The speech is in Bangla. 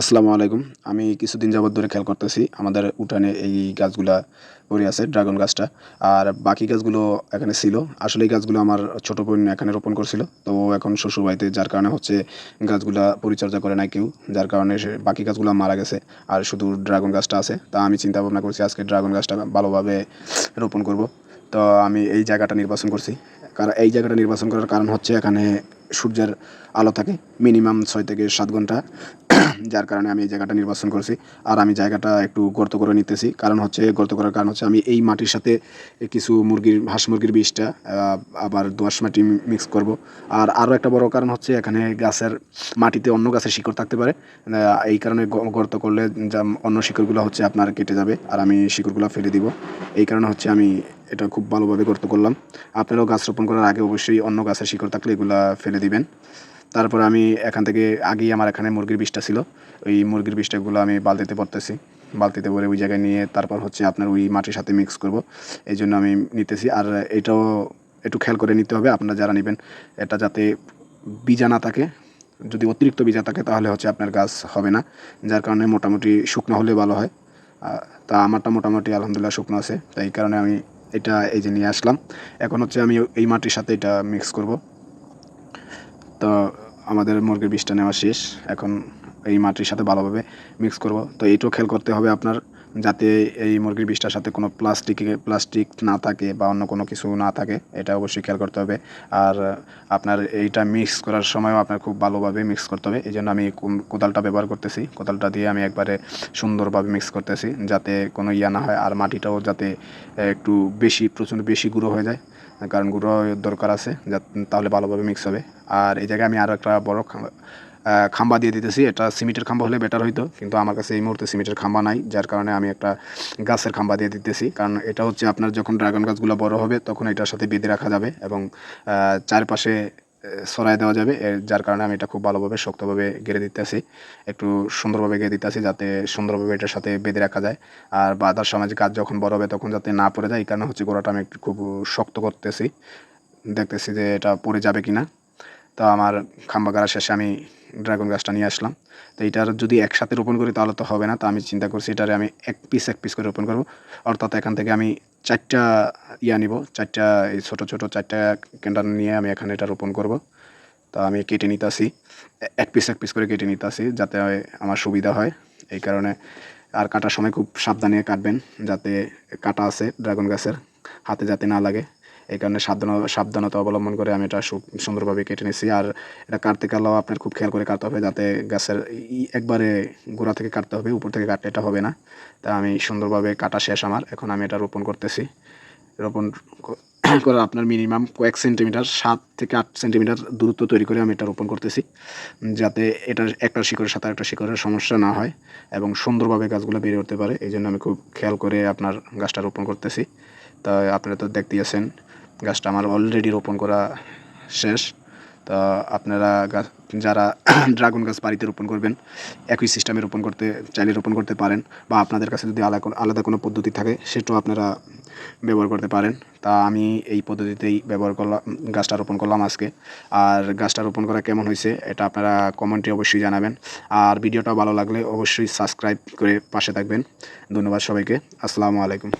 আসসালামু আলাইকুম। আমি কিছুদিন যাবত ধরে খেয়াল করতেছি, আমাদের উঠানে এই গাছগুলা পড়ে আছে, ড্রাগন গাছটা। আর বাকি গাছগুলো এখানে ছিল। আসলে এই গাছগুলো আমার ছোট বোন এখানে রোপণ করছিল। তো এখন শ্বশুর বাড়িতে, যার কারণে হচ্ছে গাছগুলা পরিচর্যা করে না কেউ। যার কারণে বাকি গাছগুলো মারা গেছে। আর শুধু ড্রাগন গাছটা আছে। তা আমি চিন্তা ভাবনা করছি আজকে ড্রাগন গাছটা ভালোভাবে রোপণ করব। তো আমি এই জায়গাটা নির্বাচন করছি। কারণ এই জায়গাটা নির্বাচন করার কারণ হচ্ছে এখানে সূর্যের আলো থাকে মিনিমাম ছয় থেকে সাত ঘণ্টা। যার কারণে আমি এই জায়গাটা নির্বাচন করছি। আর আমি জায়গাটা একটু গর্ত করে নিতেছি। কারণ হচ্ছে গর্ত করার কারণ হচ্ছে আমি এই মাটির সাথে কিছু মুরগির হাঁস মুরগির আহ, আবার দোয়াশ মাটি মিক্স করব। আর আরও একটা বড় কারণ হচ্ছে এখানে গাছের মাটিতে অন্য গাছের শিকড় থাকতে পারে। এই কারণে গর্ত করলে যা অন্য শিকড়গুলো হচ্ছে আপনার কেটে যাবে। আর আমি শিকড়গুলো ফেলে দিব। এই কারণে হচ্ছে আমি এটা খুব ভালোভাবে গর্ত করলাম। আপনারাও গাছ রোপণ করার আগে অবশ্যই অন্য গাছের শিকড় থাকলে এগুলা ফেলে দিবেন। তারপর আমি এখান থেকে আগেই আমার এখানে মুরগির বিষটা ছিল। ওই মুরগির বিষটাগুলো আমি বালতিতে পড়তেছি বালতিতে ভরে ওই জায়গায় নিয়ে তারপর হচ্ছে আপনার ওই মাটির সাথে মিক্স করব। এই জন্য আমি নিতেছি। আর এটাও একটু খেয়াল করে নিতে হবে। আপনারা যারা নেবেন, এটা যাতে বীজা না থাকে। যদি অতিরিক্ত বীজা থাকে, তাহলে হচ্ছে আপনার গাছ হবে না। যার কারণে মোটামুটি শুকনো হলে ভালো হয়। তা আমারটা মোটামুটি আলহামদুলিল্লাহ শুকনো আছে। তাই কারণে আমি এটা এই যে নিয়ে আসলাম। এখন হচ্ছে আমি এই মাটির সাথে এটা মিক্স করব। তো আমাদের মুরগির বিষটা নেওয়া শেষ। এখন এই মাটির সাথে ভালোভাবে মিক্স করব। তো এইটাও খেয়াল করতে হবে আপনার। যাতে এই মুরগির বিষটার সাথে কোনো প্লাস্টিক প্লাস্টিক না থাকে বা অন্য কোনো কিছু না থাকে, এটা অবশ্যই খেয়াল করতে হবে। আর আপনার এইটা মিক্স করার সময়ও আপনার খুব ভালোভাবে মিক্স করতে হবে। এই জন্য আমি কোদালটা ব্যবহার করতেছি। কোদালটা দিয়ে আমি একবারে সুন্দরভাবে মিক্স করতেছি যাতে কোনো ইয়া না হয় আর মাটিটাও যাতে একটু বেশি, প্রচণ্ড বেশি গুঁড়ো হয়ে যায়। কারণ গুঁড়ো দরকার আছে তাহলে ভালোভাবে মিক্স হবে। আর এই জায়গায় আমি আরও একটা বড় খাম্বা দিয়ে দিতেছি। এটা সিমেন্টের খাম্বা হলে বেটার হইতো। কিন্তু আমার কাছে এই মুহূর্তে সিমেন্টের খাম্বা নাই, যার কারণে আমি একটা গাছের খাম্বা দিয়ে দিতেছি। কারণ এটা হচ্ছে আপনার যখন ড্রাগন গাছগুলো বড় হবে, তখন এটার সাথে বেঁধে রাখা যাবে এবং চারপাশে সরাই দেওয়া যাবে। এর, যার কারণে আমি এটা খুব ভালোভাবে, শক্তভাবে গেড়ে দিতেছি। একটু সুন্দরভাবে গেড়ে দিতেছি যাতে সুন্দরভাবে এটার সাথে বেঁধে রাখা যায়। আর বাদার যে গাছ যখন বড় হবে, তখন যাতে না পড়ে যায়, এই কারণে হচ্ছে গোড়াটা আমি একটু খুব শক্ত করতেছি। দেখতেছি যে এটা পড়ে যাবে কি না তো আমার খাম্বা গাড়া শেষে আমি ড্রাগন গাছটা নিয়ে আসলাম। তো এটার যদি একসাথে রোপণ করি তাহলে তো হবে না। তো আমি চিন্তা করছি এটারে আমি এক পিস এক পিস করে রোপণ করব। অর্থাৎ এখান থেকে আমি চারটা ইয়া নিব, চারটা এই ছোটো ছোটো চারটা ক্যান্ডার নিয়ে আমি এখানে এটা রোপণ করব। তো আমি কেটে নিতে আসি এক পিস এক পিস করে কেটে নিতে আসি যাতে আমার সুবিধা হয়। এই কারণে আর কাটার সময় খুব সাবধানে কাটবেন যাতে কাটা আছে ড্রাগন গাছের, হাতে যাতে না লাগে। এই কারণে সাবধান সাবধানতা অবলম্বন করে আমি এটা সুন্দরভাবে কেটে নিয়েছি। আর এটা কাটতে কাটলেও আপনার খুব খেয়াল করে কাটতে হবে যাতে গাছের একবারে গোড়া থেকে কাটতে হবে, উপর থেকে কাটতে এটা হবে না। তা আমি সুন্দরভাবে কাটা শেষ আমার। এখন আমি এটা রোপণ করতেছি। রোপণ করে আপনার মিনিমাম কয়েক সেন্টিমিটার সাত থেকে আট সেন্টিমিটার দূরত্ব তৈরি করে আমি এটা রোপণ করতেছি। যাতে এটার একটা শিকড়ের সাথে একটা শিকড়ের সমস্যা না হয় এবং সুন্দরভাবে গাছগুলো বেড়ে উঠতে পারে। এই জন্য আমি খুব খেয়াল করে আপনার গাছটা রোপণ করতেছি। তা আপনারা তো দেখতেই আছেন গাছটা আমার অলরেডি রোপণ করা শেষ। তা আপনারা গাছ যারা ড্রাগন গাছ বাড়িতে রোপণ করবেন, একই সিস্টেমে রোপণ করতে, চাইলে রোপণ করতে পারেন বা আপনাদের কাছে যদি আলাদা আলাদা কোনো পদ্ধতি থাকে, সেটাও আপনারা ব্যবহার করতে পারেন। তা আমি এই পদ্ধতিতেই ব্যবহার করলাম, গাছটা রোপণ করলাম আজকে। আর গাছটা রোপণ করা কেমন হয়েছে, এটা আপনারা কমেন্টে অবশ্যই জানাবেন। আর ভিডিওটা ভালো লাগলে অবশ্যই সাবস্ক্রাইব করে পাশে থাকবেন। ধন্যবাদ সবাইকে। আসসালামু আলাইকুম।